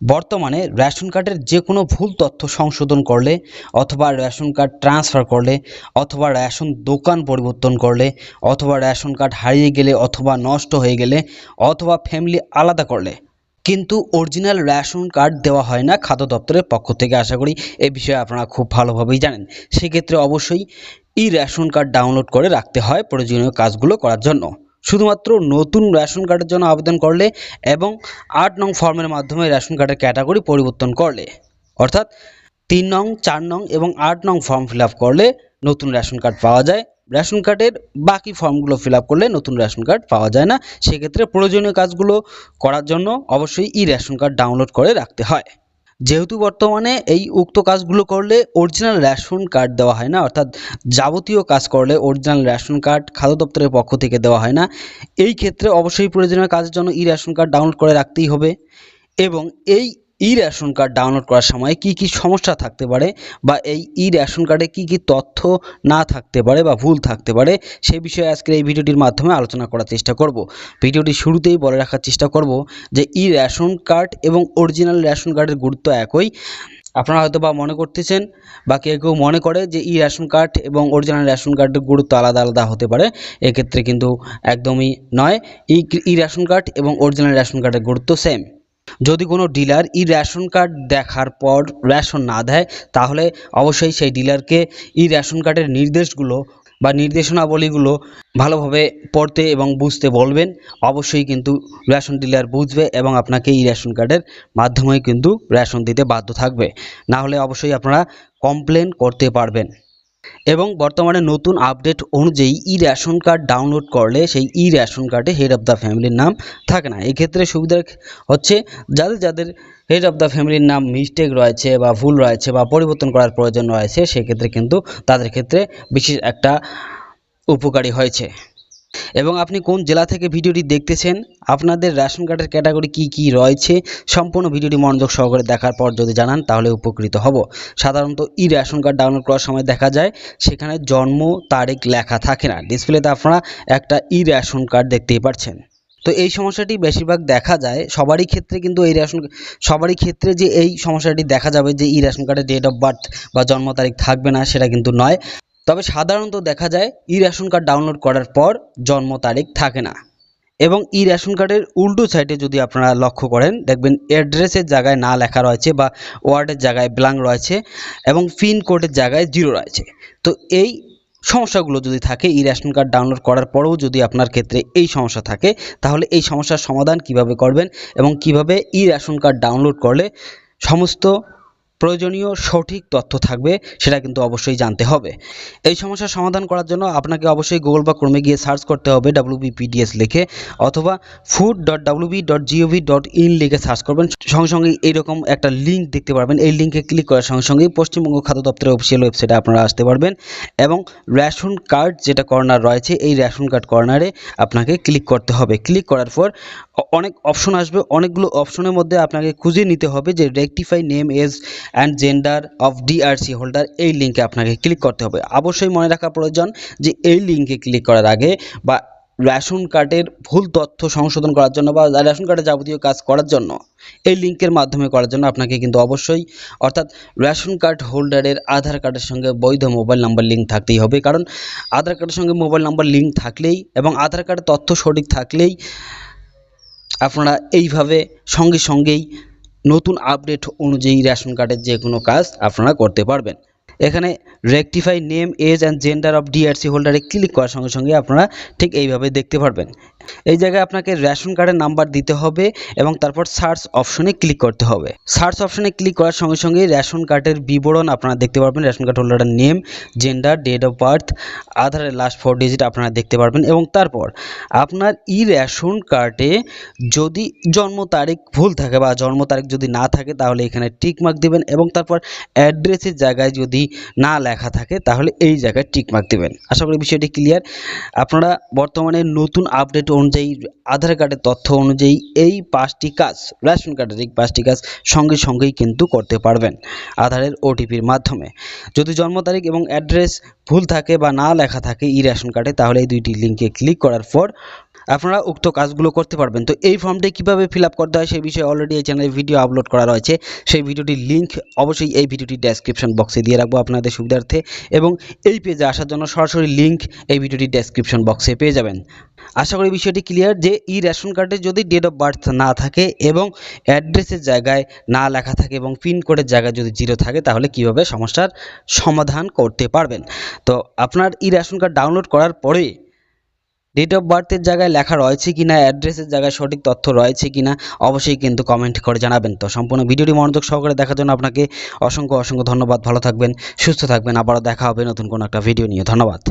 বর্তমানে রেশন কার্ডের যে কোনো ভুল তথ্য সংশোধন করলে অথবা রেশন কার্ড ট্রান্সফার করলে অথবা রেশন দোকান পরিবর্তন করলে অথবা রেশন কার্ড হারিয়ে গেলে অথবা নষ্ট হয়ে গেলে অথবা ফ্যামিলি আলাদা করলে। কিন্তু অরিজিনাল রেশন কার্ড দেওয়া হয় না খাদ্য দপ্তরের পক্ষ থেকে আশা করি এ বিষয়ে আপনারা খুব ভালোভাবেই জানেন। সেক্ষেত্রে অবশ্যই ই রেশন কার্ড ডাউনলোড করে রাখতে হয় প্রয়োজনীয় কাজগুলো করার জন্য। শুধুমাত্র নতুন রেশন কার্ডের জন্য আবেদন করলে এবং আট নং ফর্মের মাধ্যমে রেশন কার্ডের ক্যাটাগরি পরিবর্তন করলে, অর্থাৎ তিন নং, চার নং এবং আট নং ফর্ম ফিল করলে নতুন রেশন কার্ড পাওয়া যায়। রেশন কার্ডের বাকি ফর্মগুলো ফিল করলে নতুন রেশন কার্ড পাওয়া যায় না। সেক্ষেত্রে প্রয়োজনীয় কাজগুলো করার জন্য অবশ্যই ই রেশন কার্ড ডাউনলোড করে রাখতে হয়। যেহেতু বর্তমানে এই উক্ত কাজগুলো করলে অরিজিনাল রেশন কার্ড দেওয়া হয় না, অর্থাৎ যাবতীয় কাজ করলে অরিজিনাল রেশন কার্ড খাদ্য দপ্তরের পক্ষ থেকে দেওয়া হয় না, এই ক্ষেত্রে অবশ্যই প্রয়োজনীয় কাজের জন্য ই রেশন কার্ড ডাউনলোড করে রাখতেই হবে এবং এই ই রেশন কার্ড ডাউনলোড করার সময় কি কি সমস্যা থাকতে পারে বা এই ই রেশন কার্ডে কি কি তথ্য না থাকতে পারে বা ভুল থাকতে পারে সেই বিষয়ে আজকের এই ভিডিওটির মাধ্যমে আলোচনা করার চেষ্টা করব। ভিডিওটি শুরুতেই বলে রাখার চেষ্টা করব যে ই রেশন কার্ড এবং অরিজিনাল রেশন কার্ডের গুরুত্ব একই। আপনারা হয়তো বা মনে করতেছেন বা কেউ কেউ মনে করে যে ই রেশন কার্ড এবং অরিজিনাল রেশন কার্ডের গুরুত্ব আলাদা আলাদা হতে পারে, এক্ষেত্রে কিন্তু একদমই নয়। ই রেশন কার্ড এবং অরিজিনাল রেশন কার্ডের গুরুত্ব সেম যদি কোনো ডিলার ই রেশন কার্ড দেখার পর রেশন না দেয়, তাহলে অবশ্যই সেই ডিলারকে ই রেশন কার্ডের নির্দেশগুলো বা নির্দেশনাবলীগুলো ভালোভাবে পড়তে এবং বুঝতে বলবেন। অবশ্যই কিন্তু রেশন ডিলার বুঝবে এবং আপনাকে ই রেশন কার্ডের মাধ্যমেই কিন্তু রেশন দিতে বাধ্য থাকবে। না হলে অবশ্যই আপনারা কমপ্লেন করতে পারবেন। এবং বর্তমানে নতুন আপডেট অনুযায়ী ই রেশন কার্ড ডাউনলোড করলে সেই ই রেশন কার্ডে হেড অফ দ্য ফ্যামিলির নাম থাকে না। এক্ষেত্রে সুবিধা হচ্ছে যাদের যাদের হেড অফ দ্য ফ্যামিলির নাম মিস্টেক রয়েছে বা ভুল রয়েছে বা পরিবর্তন করার প্রয়োজন রয়েছে, সেক্ষেত্রে কিন্তু তাদের ক্ষেত্রে বিশেষ একটা উপকারী হয়েছে। এবং আপনি কোন জেলা থেকে ভিডিওটি দেখতেছেন, আপনাদের রেশন কার্ডের ক্যাটাগরি কি কি রয়েছে, সম্পূর্ণ ভিডিওটি মনোযোগ সহকারে দেখার পর যদি জানান, তাহলে উপকৃত হব। সাধারণত ই রেশন কার্ড ডাউনলোড করার সময় দেখা যায়, সেখানে জন্ম, তারিখ লেখা থাকে না। ডিসপ্লেতে আপনারা একটা ই রেশন কার্ড দেখতেই পাচ্ছেন তো এই সমস্যাটি বেশিরভাগ দেখা যায়, সবারই ক্ষেত্রে কিন্তু এই রেশন, সবারই ক্ষেত্রে যে এই সমস্যাটি দেখা যাবে যে ই রেশন কার্ডে ডেট অফ বার্থ বা জন্ম তারিখ থাকবে না, সেটা কিন্তু নয়। তবে সাধারণত দেখা যায় ই রেশন কার্ড ডাউনলোড করার পর জন্ম তারিখ থাকে না। এবং ই রেশন কার্ডের উল্টো সাইডে যদি আপনারা লক্ষ্য করেন, দেখবেন অ্যাড্রেসের জায়গায় না লেখা রয়েছে বা ওয়ার্ডের জায়গায় ব্ল্যাঙ্ক রয়েছে এবং পিন কোডের জায়গায় জিরো রয়েছে। তো এই সমস্যাগুলো যদি থাকে ই রেশন কার্ড ডাউনলোড করার পরেও যদি আপনার ক্ষেত্রে এই সমস্যা থাকে, তাহলে এই সমস্যার সমাধান কীভাবে করবেন এবং কীভাবে ই রেশন কার্ড ডাউনলোড করলে সমস্ত প্রয়োজনীয় সঠিক তথ্য থাকবে, সেটা কিন্তু অবশ্যই জানতে হবে। এই সমস্যার সমাধান করার জন্য আপনাকে অবশ্যই গুগল বা ক্রমে গিয়ে সার্চ করতে হবে ডাব্লিউবিপিডিএস লিখে, অথবা food dot WB dot GOV dot in লিখে সার্চ করবেন। সঙ্গে সঙ্গে এইরকম একটা লিঙ্ক দেখতে পারবেন। এই লিঙ্কে ক্লিক করার সঙ্গে সঙ্গেই পশ্চিমবঙ্গ খাদ্য দপ্তরের অফিসিয়াল ওয়েবসাইটে আপনারা আসতে পারবেন এবং রেশন কার্ড যেটা কর্নার রয়েছে, এই রেশন কার্ড কর্নারে আপনাকে ক্লিক করতে হবে। ক্লিক করার পর অনেক অপশন আসবে। অনেকগুলো অপশনের মধ্যে আপনাকে খুঁজে নিতে হবে যে rectify name age and gender of DRC holder এই লিঙ্কে আপনাকে ক্লিক করতে হবে। অবশ্যই মনে রাখা প্রয়োজন যে এই লিঙ্কে ক্লিক করার আগে বা রেশন কার্ডের ভুল তথ্য সংশোধন করার জন্য বা রেশন কার্ডের যাবতীয় কাজ করার জন্য এই লিঙ্কের মাধ্যমে করার জন্য আপনাকে কিন্তু অবশ্যই অর্থাৎ রেশন কার্ড হোল্ডারের আধার কার্ডের সঙ্গে বৈধ মোবাইল নাম্বার লিঙ্ক থাকতেই হবে। কারণ আধার কার্ডের সঙ্গে মোবাইল নাম্বার লিঙ্ক থাকলেই এবং আধার কার্ডের তথ্য সঠিক থাকলেই আপনারা এইভাবে সঙ্গে সঙ্গেই নতুন আপডেট অনুযায়ী রেশন কার্ডের যে কোনো কাজ আপনারা করতে পারবেন। এখানে rectify name age and gender of DRC হোল্ডারে click করার সঙ্গে সঙ্গে আপনারা ঠিক এইভাবে দেখতে পারবেন। এই জায়গায় আপনাকে রেশন কার্ডের নাম্বার দিতে হবে এবং তারপর সার্চ অপশনে ক্লিক করতে হবে। সার্চ অপশনে ক্লিক করার সঙ্গে সঙ্গে রেশন কার্ডের বিবরণ আপনারা দেখতে পারবেন। রেশন কার্ড হোল্ডারের name gender date of birth আধারের লাস্ট ফোর ডিজিট আপনারা দেখতে পারবেন এবং তারপর আপনার ই রেশন কার্ডে যদি জন্ম তারিখ ভুল থাকে বা জন্ম তারিখ যদি না থাকে তাহলে এখানে টিক মার্ক দিবেন এবং তারপর অ্যাড্রেসের জায়গায় যদি না লেখা থাকে, তাহলে এই জায়গায় টিক মার্ক দিবেন। আশা করি বিষয়টি ক্লিয়ার আপনারা বর্তমানে নতুন আপডেট অনুযায়ী আধার কার্ডের তথ্য অনুযায়ী এই পাঁচটি কাজ, রেশন কার্ডের এই পাঁচটি কাজ সঙ্গে সঙ্গেই কিন্তু করতে পারবেন আধারের ওটিপির মাধ্যমে। যদি জন্ম তারিখ এবং অ্যাড্রেস ভুল থাকে বা না লেখা থাকে ই রেশন কার্ডে, তাহলে এই দুইটি লিঙ্কে ক্লিক করার পর আপনারা উক্ত কাজগুলো করতে পারবেন। তো এই ফর্মটি কীভাবে ফিল আপ করতে হয় সেই বিষয়ে অলরেডি এই চ্যানেলে ভিডিও আপলোড করা রয়েছে। সেই ভিডিওটির লিঙ্ক অবশ্যই এই ভিডিওটির ডেসক্রিপশন বক্সে দিয়ে রাখব আপনাদের সুবিধার্থে এবং এই পেজে আসার জন্য সরাসরি লিঙ্ক এই ভিডিওটির ডেসক্রিপশন বক্সে পেয়ে যাবেন। আশা করি বিষয়টি ক্লিয়ার যে ই রেশন কার্ডে যদি ডেট অফ বার্থ না থাকে এবং অ্যাড্রেসের জায়গায় না লেখা থাকে এবং পিন কোডের জায়গায় যদি জিরো থাকে তাহলে কীভাবে সমস্যার সমাধান করতে পারবেন। তো আপনার ই রেশন কার্ড ডাউনলোড করার পরে ডেট অফ বার্থের জায়গায় লেখা রয়েছে কি না অ্যাড্রেসের জায়গায় সঠিক তথ্য রয়েছে কি না অবশ্যই কিন্তু কমেন্ট করে জানাবেন। তো সম্পূর্ণ ভিডিওটি মনোযোগ সহকারে দেখার জন্য আপনাকে অসংখ্য অসংখ্য ধন্যবাদ। ভালো থাকবেন, সুস্থ থাকবেন। আবারও দেখা হবে নতুন কোনো একটা ভিডিও নিয়ে। ধন্যবাদ।